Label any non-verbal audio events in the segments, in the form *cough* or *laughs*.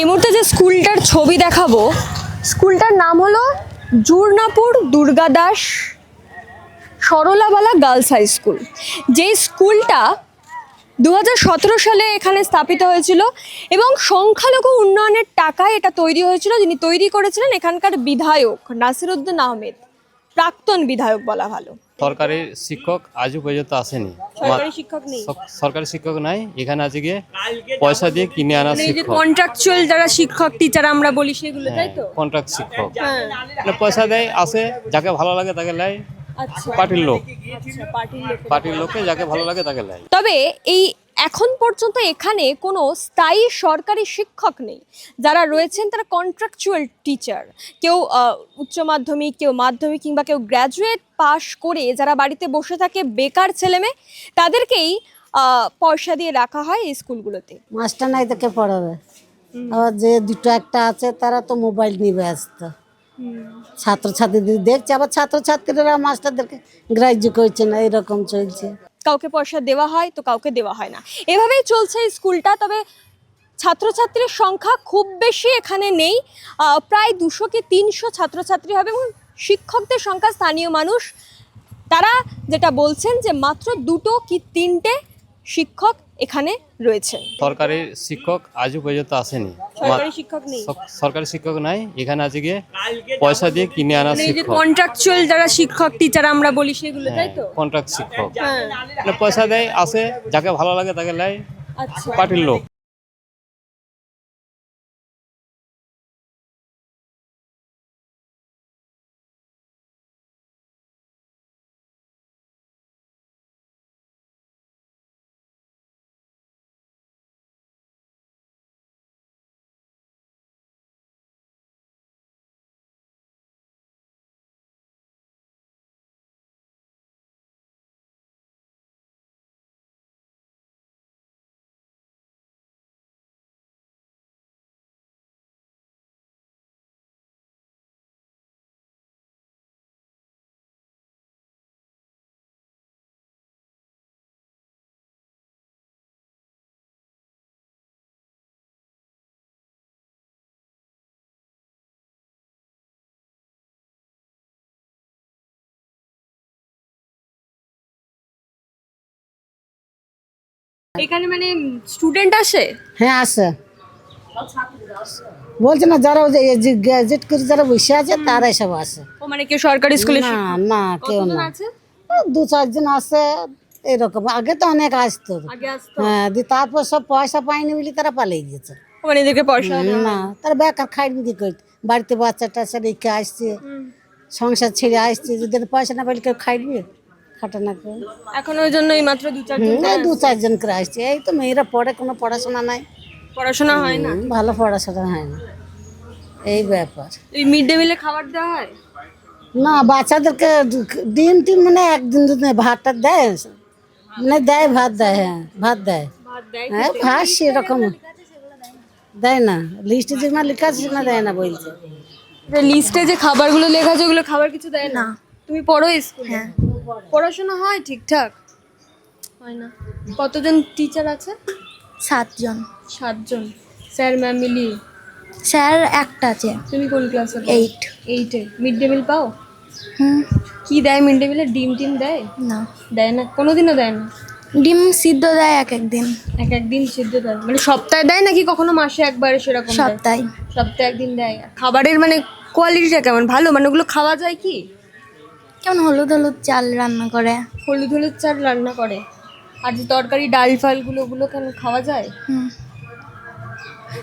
এই মুহূর্তে যে স্কুলটার ছবি দেখাবো, স্কুলটার নাম হলো Jurnapur Durgadas Saralabala girls high school. যেই স্কুলটা দু হাজার সতেরো সালে এখানে স্থাপিত হয়েছিল এবং সংখ্যালঘু উন্নয়নের টাকায় এটা তৈরি হয়েছিল, যিনি তৈরি করেছিলেন এখানকার বিধায়ক নাসিরুদ্দিন আহমেদ, প্রাক্তন বিধায়ক বলা ভালো। সরকারি শিক্ষক আজও পর্যন্ত আসেনি। সরকারি শিক্ষক নেই? সরকারি শিক্ষক নাই এখানে আছে গিয়ে পয়সা দিয়ে কিনে আনা মানে শিক্ষক। কন্ট্রাকচুয়াল যারা শিক্ষক টিচার আমরা বলি সেগুলো তাই তো? কন্ট্রাক্ট শিক্ষক। হ্যাঁ। মানে পয়সা দেয় আসে যাকে ভালো লাগে তাকে লাই আচ্ছা। পার্টির লোক। আচ্ছা পার্টির লোক। পার্টির লোককে যাকে ভালো লাগে তাকে লাই তবে এই এখন পর্যন্ত এখানে কোনো স্থায়ী সরকারি শিক্ষক নেই। যারা রয়েছেন তারা কন্ট্রাকচুয়াল টিচার কেউ উচ্চ মাধ্যমিক, কেউ মাধ্যমিক কিংবা কেউ গ্র্যাজুয়েট পাশ করে যারা বাড়িতে বসে থাকে বেকার ছেলেমেয়ে, তাদেরকেই পয়সা দিয়ে রাখা হয় এই স্কুলগুলোতে। মাস্টার নাই তো কে পড়াবে? আবার যে দুটো একটা আছে, তারা তো মোবাইল নিয়ে ব্যস্ত। ছাত্রছাত্রীদের দেখছে, আবার ছাত্রছাত্রীরা মাস্টারদেরকে গ্রাহ্য করছে না, এরকম চলছে। কাউকে পয়সা দেওয়া হয়, তো কাউকে দেওয়া হয় না। এভাবেই চলছে স্কুলটা, তবে ছাত্রছাত্রীর সংখ্যা খুব বেশি এখানে নেই। প্রায় দুশো কি তিনশো ছাত্রছাত্রী হবে এবং শিক্ষকদের সংখ্যা স্থানীয় মানুষ। তারা যেটা বলছেন যে মাত্র দুটো কি তিনটে শিক্ষক এখানে রয়েছেন সরকারি শিক্ষক আজও পর্যন্ত আসেনি। সরকারি শিক্ষক নেই। সরকারি শিক্ষক নাই এখানে আছে গিয়ে পয়সা দিয়ে কিনে আনা মানে শিক্ষক। কন্ট্রাকচুয়াল যারা শিক্ষক টিচার আমরা বলি সেগুলো তাই তো? কন্ট্রাক্ট শিক্ষক। হ্যাঁ। মানে পয়সা দেয় আসে যাকে ভালো লাগে তাকে নেয় আচ্ছা। পার্টির লোক। এখানে মানে স্টুডেন্ট আসে? হ্যাঁ আসে। বলছে না যারা গ্যাজেট করে যারা বসে আছে তারাই সব আসে। ও মানে কেউ সরকারি স্কুলে না না কেউ না। আছে? দু চারজন আসে এরকম। আগে তো অনেক আসতো। হ্যাঁ দিয়ে তারপর সব পয়সা পায়নি বলে তারা পালিয়ে গেছে। মানে এদেরকে পয়সা না তারা বেকার খাইনি কি করতে বাড়িতে বাচ্চা টাচ্চা রেখে আসছে। সংসার ছেড়ে আসছে। যদি পয়সা না পেলে কেউ খাইবে খাটা না করে এখন ওই জন্য এই মাত্র দু চার হুম, এই দু চারজন করে আসছে। এই তো মেয়েরা পড়ে কোনো পড়াশোনা নাই। পড়াশোনা হয় না? ভালো পড়াশোনা হয় না। এই ব্যাপার। এই মিড ডে মিলে খাবার দেওয়া হয়? না বাচ্চাদেরকে ডিম টিম মানে একদিন দুদিন ভাতটা দেয়। মানে দেয় ভাত দেয় হ্যাঁ ভাত দেয়। হ্যাঁ ভাত সেরকম। দেয় না। লিস্টে যেগুলো লেখা আছে সেগুলো দেয় না বলছে। লিস্টে যে খাবারগুলো লেখা আছে ওগুলো খাবার কিছু দেয় না? তুমি পড়ো স্কুলে? পড়াশোনা হয় ঠিকঠাক? হয় না। কতজন টিচার আছে? সাতজন। সাতজন। স্যার ম্যাম মিলিয়ে? স্যার একটা আছে। তুমি কোন ক্লাসে এইট এইটে মিড ডে মিল পাও? হুম। কি দেয় মিড ডে মিলে ডিম টিম দেয়? না। দেয় না? কোনোদিনও দেয় না? ডিম সিদ্ধ দেয় এক একদিন। এক একদিন সিদ্ধ দেয়। মানে সপ্তাহে দেয় নাকি কখনো মাসে একবারে সেরকম? সপ্তাহে। সপ্তাহে একদিন দেয়। খাবারের মানে কোয়ালিটিটা কেমন? ভালো? মানে ওগুলো খাওয়া যায় কি? কেমন হলুদ হলুদ চাল রান্না করে? হলুদ হলুদ চাল রান্না করে। আর যে তরকারি ডাল ফালগুলো ওগুলো কেন খাওয়া যায়? হুম।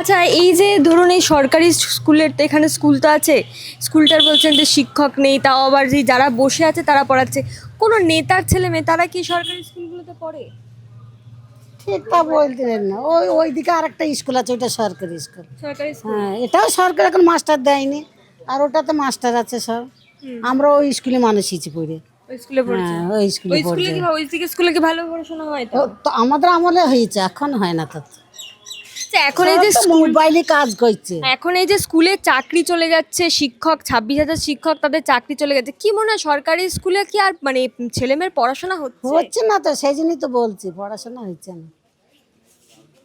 আচ্ছা এই যে ধরুন এই সরকারি স্কুলের তো এখানে স্কুল তো আছে। স্কুলটার বলছেন যে শিক্ষক নেই তাও আবার যে যারা বসে আছে তারা পড়াচ্ছে। কোনো নেতার ছেলে মেয়ে তারা কি সরকারি স্কুলগুলোতে পড়ে? ঠিক তা বলতে না। ওই ওইদিকে আর একটা স্কুল আছে ওইটা সরকারি স্কুল। সরকারি স্কুল। হ্যাঁ এটাও সরকার এখন মাস্টার দেয়নি। আর ওটাতে মাস্টার আছে সব। আমরা ওই স্কুলে মানুষ হয়েছি পড়ে। হ্যাঁ আমাদের আমলে হয়েছে এখন না তো। আচ্ছা, এখন এই যে মোবাইলে কাজ করছে। এখন এই যে স্কুলে চাকরি চলে যাচ্ছে শিক্ষক ছাব্বিশ হাজার শিক্ষক তাদের চাকরি চলে যাচ্ছে কি মনে হয় সরকারি স্কুলে কি আর মানে ছেলেমেয়ের পড়াশোনা হচ্ছে? হচ্ছে না তো সেই জন্যই তো বলছি পড়াশোনা হচ্ছে না।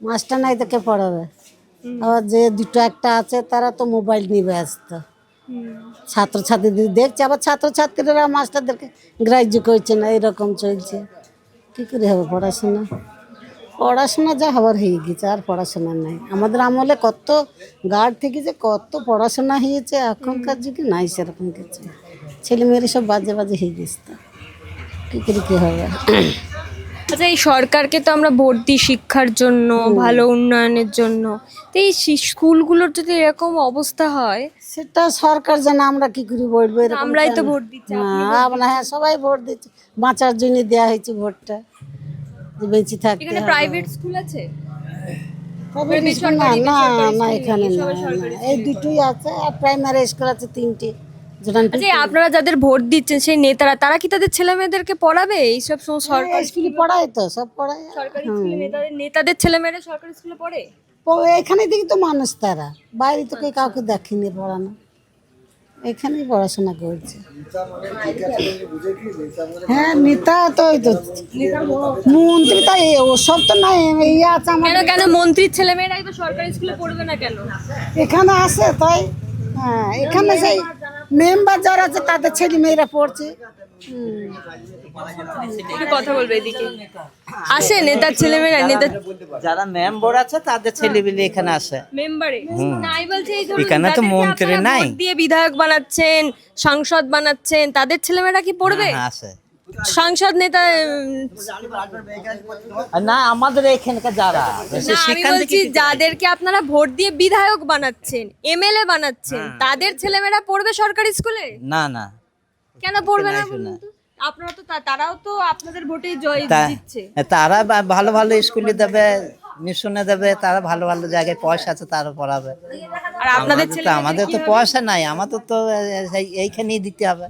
মাস্টার নাই তো কে পড়াবে? আবার যে দুটো একটা আছে তারা তো মোবাইল নিয়ে ব্যস্ত। ছাত্রছাত্রীদের দেখছে, আবার ছাত্রছাত্রীরা মাস্টারদেরকে গ্রাহ্য করছে না, এরকম চলছে। কী করে হবে পড়াশোনা? পড়াশোনা যা হবার হয়ে গেছে, আর পড়াশোনা নাই। আমাদের আমলে কত গার্ড থেকে যে কত পড়াশোনা হয়েছে, এখনকার যুগে নাই সেরকম কিছু। ছেলেমেয়েরা সব বাজে বাজে হয়ে গেছে তো। কী করে কী হবে? আচ্ছা এই সরকারকে তো আমরা ভোট দিই শিক্ষার জন্য ভালো উন্নয়নের জন্য। তো এই স্কুলগুলোর যদি এরকম অবস্থা হয়? সেটা সরকার যেন আমরা কি করে বলব? আমরাই তো ভোট দিচ্ছি হ্যাঁ আমরা হ্যাঁ সবাই ভোট দিচ্ছে। বাঁচার জন্য দেওয়া হয়েছে ভোটটা। বেঁচে থাকতে এখানে প্রাইভেট স্কুল আছে? না না না এখানে না। এই দুটোই আছে আর প্রাইমারি স্কুল আছে তিনটি। আচ্ছা আপনারা যাদের ভোট দিচ্ছেন সেই নেতারা তারা কি তাদের ছেলে মেয়েদেরকে পড়াবে? এইসব সব সরকার স্কুলে পড়ায় তো সব পড়ায়। সরকারি স্কুলে নেতাদের নেতাদের ছেলে মেয়েরা সরকারি স্কুলে পড়ে? এখানে দেখি তো মানুষ তারা। বাইরে তো কেউ কাউকে দেখেনি পড়ানো। এখানেই পড়াশোনা করছে। হ্যাঁ নেতা তো ওই তো মন্ত্রী তো এই ওসব তো নাই ইয়ে আছে আমার কেন মন্ত্রীর ছেলে মেয়েরাই তো সরকারি স্কুলে পড়বে না কেন? এখানে আসে তাই। হ্যাঁ এখানে সেই মেম্বার যারা আছে তাদের ছেলে মেয়েরা পড়ছে। কথা বলবে এদিকে। আসে নেতার ছেলে মেয়েরা নেতা যারা মেম্বার আছে তাদের এখানে আসে। মেম্বারে? নাই বলছে এই ধরুন এখানে তো মন্ত্রী নাই। দিয়ে বিধায়ক বানাচ্ছেন সাংসদ বানাচ্ছেন তাদের ছেলেমেয়েরা কি পড়বে? আছে আসে। সাংসদ নেতা না আমাদের এখানকার যারা আমি বলছি যাদেরকে আপনারা ভোট দিয়ে বিধায়ক বানাচ্ছেন এমএলএ বানাচ্ছেন হ্যাঁ। তাদের ছেলেমেয়েরা পড়বে সরকারি স্কুলে? না না। কেন পড়বে না তো? আপনারা তো তারাও তো আপনাদের ভোটে জয় দিচ্ছে তারা ভালো ভালো স্কুলে দেবে মিশনে দেবে তারা ভালো ভালো জায়গায় পয়সা আছে তারা পড়াবে। আর আপনাদের আমাদের তো ছেলে আমাদের তো পয়সা নাই আমাদের তো এই- এইখানেই দিতে হবে।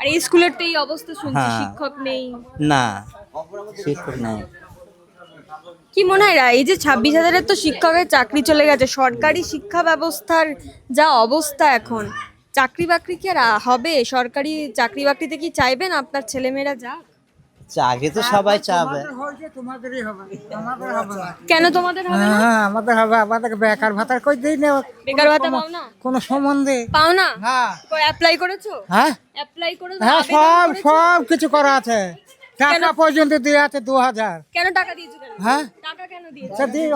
আর এই স্কুলের তো এই অবস্থা শুনছি হ্যাঁ। শিক্ষক নেই। না শিক্ষক নেই। কি মনে হয় রা, এই যে ছাব্বিশ হাজারের তো শিক্ষকের চাকরি চলে গেছে সরকারি শিক্ষা ব্যবস্থার যা অবস্থা এখন চাকরি বাকরি কি আর হবে? সরকারি চাকরি বাকরিতে কি চাইবেন আপনার ছেলেমেয়েরা যা? চাকরি তো সবাই চাবে কেন তোমাদের হবে না? হ্যাঁ আমাদের হবে আমাদের বেকার ভাতা কই দিই না? বেকার ভাতা পাও না? কোনো সম্বন্ধে। পাও না? হ্যাঁ অ্যাপ্লাই করেছ? হ্যাঁ? অ্যাপ্লাই করেছ হ্যাঁ সব? সব কিছু করা আছে। টাকা পর্যন্ত দিয়ে আছে দু হাজার। কেন টাকা দিয়েছ কেন? হ্যাঁ? টাকা কেন দিয়েছ?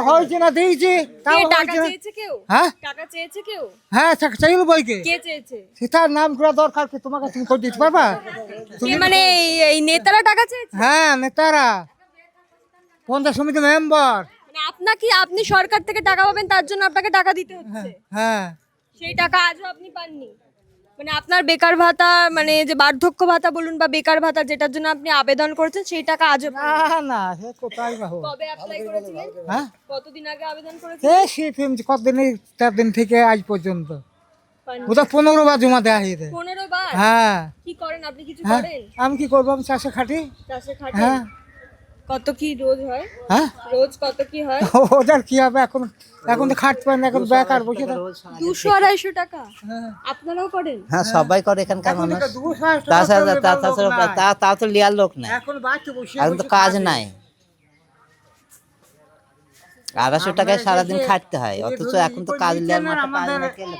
হয়েছে না দিয়েছি তাও কে টাকা চেয়েছে কেউ? হ্যাঁ? টাকা চেয়েছে কেউ? হ্যাঁ সে- চাইল বইকে। কে চেয়েছে? সেটার নাম করা দরকার কি? তোমাকে তুমি করে দিতে পারবা? কে মানে এই- এই নেতারা টাকা চেয়েছে? হ্যাঁ নেতারা। পঞ্চায়েত সমিতি মেম্বার? মানে আপনাকে আপনি সরকার থেকে টাকা পাবেন তার জন্য আপনাকে টাকা দিতে হচ্ছে? হ্যাঁ। সেই টাকা আজও আপনি পাননি? মানে আপনার বেকার ভাতা মানে যে বার্ধক্য ভাতা বলুন বা বেকার ভাতা যেটার জন্য আপনি আবেদন করেছেন সেই টাকা আজও পাননি। না না সে কোথায় বা হোক। কবে অ্যাপ্লাই করেছিলেন? হ্যাঁ? কতদিন আগে আবেদন করেছিলেন? সে শীত কতদিন চার দিন থেকে আজ পর্যন্ত। ওটা পনেরো বার জমা দেওয়া হয়েছে পনেরো বার? হ্যাঁ। কি করেন? আপনি কিছু হ্যাঁ করেন? আমি কি করব? আমি চাষে খাটি। চাষে খাটেন হ্যাঁ। কত কি রোজ হয়? হ্যাঁ? রোজ কত কি হয়? *laughs* ওদের কি হবে? এখন এখন তো খাটতে পারে না এখন বেকার বসে থাক। দুশো আড়াইশো টাকা? আপনারাও করেন? হ্যাঁ সবাই করে এখানকার মানুষ। তাছাড়া তা- তাছাড়া তা তা তো লিয়ার লোক নাই। এখন বসে এখন তো কাজ নাই। আড়াইশো টাকায় সারাদিন খাটতে হয়। অথচ এখন তো কাজ লিয়ার কাজ না কেলে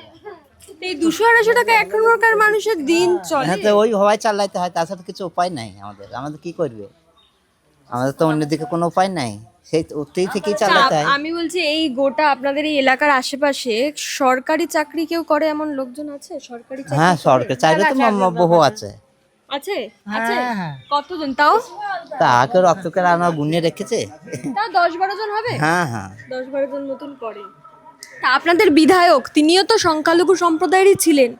এই দুশো আড়াইশো টাকা এখনকার মানুষের দিন চলে। হ্যাঁ তো ওই হওয়াই চালাইতে হয় তাছাড়া কিছু উপায় নাই আমাদের। আমাদের কি করবে? আমাদের তো অন্যদিকে কোনো উপায় নাই। সেই ওতেই থেকেই চালাতে হয় আমি বলছি এই গোটা আপনাদের এই এলাকার আশেপাশে সরকারি চাকরি কেউ করে এমন লোকজন আছে? সরকারি চাকরি হ্যাঁ সরকার চাইলে তো বহু আছে। আছে? আছে? হ্যাঁ, হ্যাঁ। কতজন? তাও? তা আগে রক্তকে আমার গুনিয়ে রেখেছে। তাও দশ বারো জন হবে? হ্যাঁ হ্যাঁ। দশ বারো জন মতন করে। তা আপনাদের বিধায়ক তিনিও তো সংখ্যালঘু সম্প্রদায়েরই ছিলেন।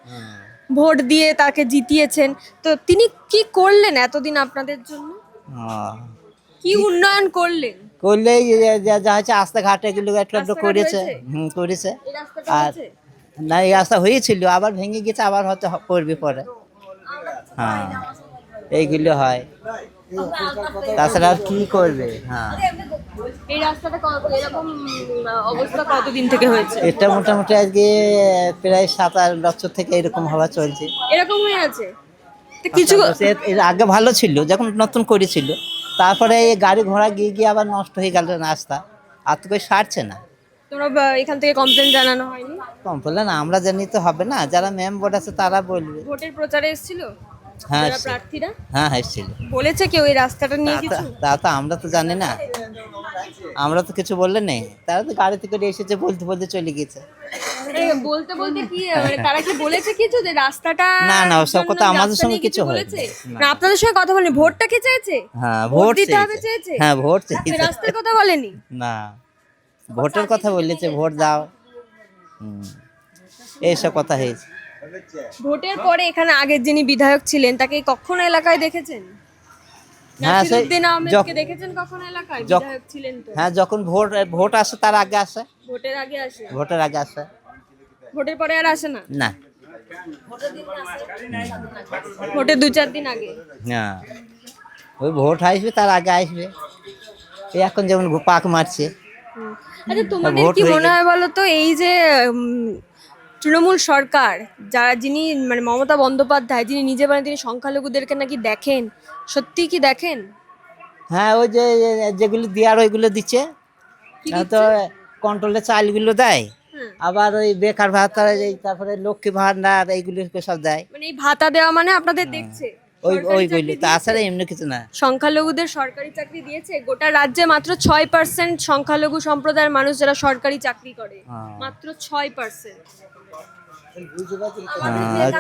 ভোট দিয়ে তাকে জিতিয়েছেন। তো তিনি কি করলেন এতদিন আপনাদের জন্য। কি উন্নয়ন করলেন? করলে যে- হচ্ছে রাস্তাঘাট এগুলো একটু একটু করেছে? হুম করেছে। আর না এই রাস্তা হয়েছিল আবার ভেঙে গেছে আবার হয়তো করবে পরে। হ্যাঁ এইগুলো হয়। তাছাড়া আর কি করবে? হ্যাঁ। এই রাস্তাটা এরকম অবস্থা কতদিন থেকে হয়েছে? এটা মোটামুটি আজকে প্রায় সাত আট বছর থেকে এরকম হওয়া চলছে। এরকম হয়ে আছে কিছু আগে ভালো ছিল যখন নতুন করেছিল। তারপরে এই গাড়ি ঘোড়া গিয়ে গিয়ে আবার নষ্ট হয়ে গেল রাস্তা। আর তো কেউ সারছে না। তোমরা এখান থেকে কমপ্লেন জানানো হয়নি? কমপ্লেন আমরা জানি তো হবে না যারা ম্যাম বোর্ড আছে তারা বলবে। ভোটের প্রচারে এসেছিল? হ্যাঁ প্রার্থীরা? হ্যাঁ এসেছিল। বলেছে কেউ এই রাস্তাটা নিয়ে কিছু? তা তো আমরা তো জানি না। আমরা তো কিছু বললে নেই। তারা তো গাড়ি থেকে এসেছে বলতে বলতে চলে গেছে বলতে বলতে কি মানে তারা কি বলেছে কিছু যে রাস্তাটা না, না, জন্য কথা আমাদের সঙ্গে কিছু হয়নি। বলেছে? না। আপনাদের সঙ্গে কথা বলেনি। ভোটটা কি চেয়েছে? হ্যাঁ ভোট দিতে হবে চেয়েছে। হ্যাঁ ভোট চেয়েছে। রাস্তার কথা বলেনি? না ভোটের কথা বলেছে ভোট দাও। হুম। এইসব কথা হয়েছে। ভোটের পরে এখানে আগের যিনি বিধায়ক ছিলেন তাকে কখনো এলাকায় দেখেছেন? হ্যাঁ, সেই দেখেছেন কখনো এলাকায় বিধায়ক ছিলেন তো? হ্যাঁ যখন ভোট ভোট আসে তার আগে আসে। ভোটের আগে আসে? ভোটের আগে আসে। ভোটের পরে আর আসে না? না। ভোটের দু চার দিন আগে? হ্যাঁ। ওই ভোট আসবে তার আগে আসবে। এই এখন যেমন পাক মারছে। আচ্ছা তোমাদের কি মনে হয় বলো তো এই যে তৃণমূল সরকার যারা যিনি মানে মমতা বন্দ্যোপাধ্যায় যিনি নিজে মানে তিনি সংখ্যালঘুদেরকে নাকি দেখেন সত্যি কি দেখেন? হ্যাঁ ওই যে যেগুলো দেওয়ার ওইগুলো দিচ্ছে। হ্যাঁ, তো কন্ট্রোলে চালগুলো দেয়। আবার ওই বেকার ভাতা এই তারপরে লক্ষ্মী ভান্ডার এইগুলো সব দেয়। মানে এই ভাতা দেওয়া মানে আপনাদের দেখছে? ওই ওইগুলো তাছাড়া এমনি কিছু না। সংখ্যালঘুদের সরকারি চাকরি দিয়েছে? গোটা রাজ্যে মাত্র ছয় পার্সেন্ট সংখ্যালঘু সম্প্রদায়ের মানুষ যারা সরকারি চাকরি করে। হ্যাঁ। মাত্র ছয় পার্সেন্ট হ্যাঁ,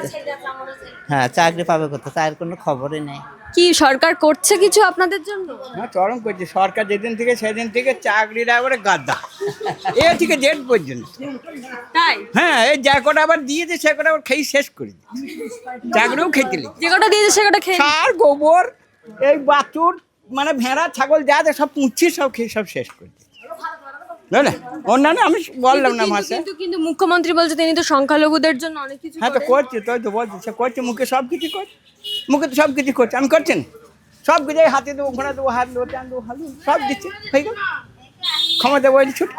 হ্যাঁ চাকরি পাবে কোথায়? তার কোনো খবরই নেই। কি সরকার করছে কিছু আপনাদের জন্য? না চরম করছে। সরকার যেদিন থেকে সেদিন থেকে চাকরিটা একবারে গাদ্দা এ থেকে জেট পর্যন্ত। তাই? হ্যাঁ এই যা কটা আবার দিয়েছে সে কটা আবার খেয়ে শেষ করে চাকরিও খেতে যে কটা দিয়েছে সে কটা খেয়ে সার গোবর এই বাছুর মানে ভেড়া ছাগল যা আছে সব পুঁচ্ছি সব খেয়ে সব শেষ করে দিয়েছে বুঝলে অন্যান্য আমি বললাম না ভাষা কিন্তু কিন্তু মুখ্যমন্ত্রী বলছে তিনি তো সংখ্যালঘুদের জন্য অনেক কিছু হ্যাঁ তো করছে তাই তো বলছে সে করছে মুখে সব কিছু করছে মুখে তো সব কিছু করছে। আমি করছি না। সব কিছু হাতে দেবো ঘোড়া দেবো হাত দেবো টান দেবো সব দিচ্ছে হয়ে গেল। ক্ষমতা বলছি ছুট।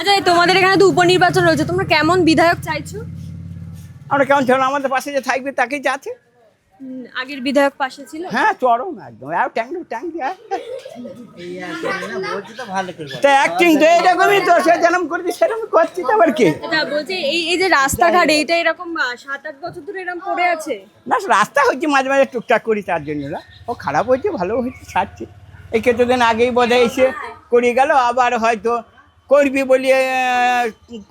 আচ্ছা তোমাদের এখানে তো উপনির্বাচন রয়েছে তোমরা কেমন বিধায়ক চাইছো? আমরা কেমন ছিল আমাদের পাশে যে থাকবে তাকেই যাচ্ছে আগের বিধায়ক পাশে ছিল? হ্যাঁ চরম একদম। আর ট্যাং ট্যাং দিয়ে তো করে অ্যাক্টিং তো এরকমই তো সে যেরকম করছি সেরকম করছি তো আবার কি? আচ্ছা বলছি এই এই যে রাস্তাঘাট এইটা এরকম সাত আট বছর ধরে এরকম পড়ে আছে? না রাস্তা হচ্ছে মাঝে মাঝে টুকটাক করি তার জন্য না। ও খারাপ হয়েছে ভালো হয়েছে ছাড়ছি। এই কিছুদিন আগেই বোধহয় এসে করিয়ে গেল আবার হয়তো করবি বলি আহ,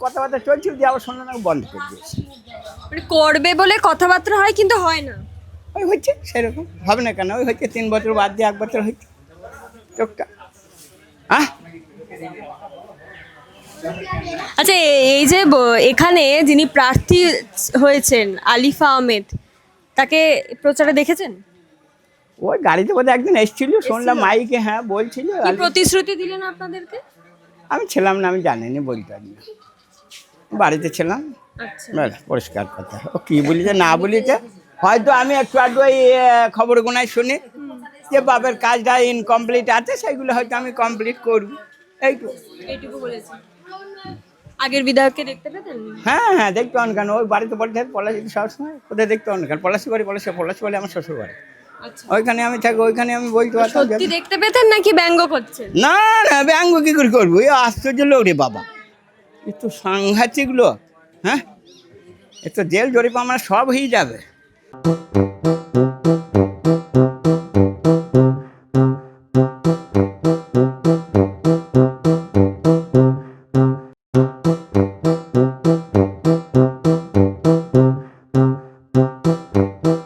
কথাবার্তা চলছিল দিয়ে আবার শুনলাম বন্ধ করে দিয়েছে। মানে করবে বলে কথাবার্তা হয় কিন্তু হয় না। ওই হচ্ছে সেরকম। হবে না কেন? ওই হচ্ছে তিন বছর বাদ দিয়ে এক বছর হচ্ছে টুকটাক হ্যাঁ আচ্ছা এই যে এখানে যিনি প্রার্থী হয়েছেন আলিফা আহমেদ তাকে প্রচারে দেখেছেন? ওই গাড়িতে বোধহয় একদিন এসেছিল শুনলাম মাইকে হ্যাঁ বলছিল। প্রতিশ্রুতি দিলেন আপনাদেরকে? আমি ছিলাম না আমি জানিনি বলতে পারি না। বাড়িতে ছিলাম। আচ্ছা। পরিষ্কার কথা। ও কী বলিছে না বলিছে? হয়তো আমি একটু আধটু ওই খবর গোনায় শুনি যে বাপের কাজটা ইনকমপ্লিট আছে সেগুলো হয়তো আমি কমপ্লিট করব। এইটু এইটুকু বলেছেন আগের বিধায়ককে দেখতে পেতেন? হ্যাঁ হ্যাঁ দেখতে পান কেন ওই বাড়িতে বলতে পলাশি সবসময় কোথায় দেখতে পান কেন পলাশি বাড়ি পলাশি পলাশি বাড়ি আমার শ্বশুর বাড়ি আচ্ছা। ওইখানে আমি থাকি ওইখানে আমি বলতে পারতাম সত্যি দেখতে পেতেন নাকি ব্যঙ্গ করছেন? না না ব্যঙ্গ কি করে করব? এই আশ্চর্য লোক রে বাবা। এ তো সাংঘাতিক লোক হ্যাঁ? এ তো জেল জরিপ আমার সব হয়ে যাবে। Thank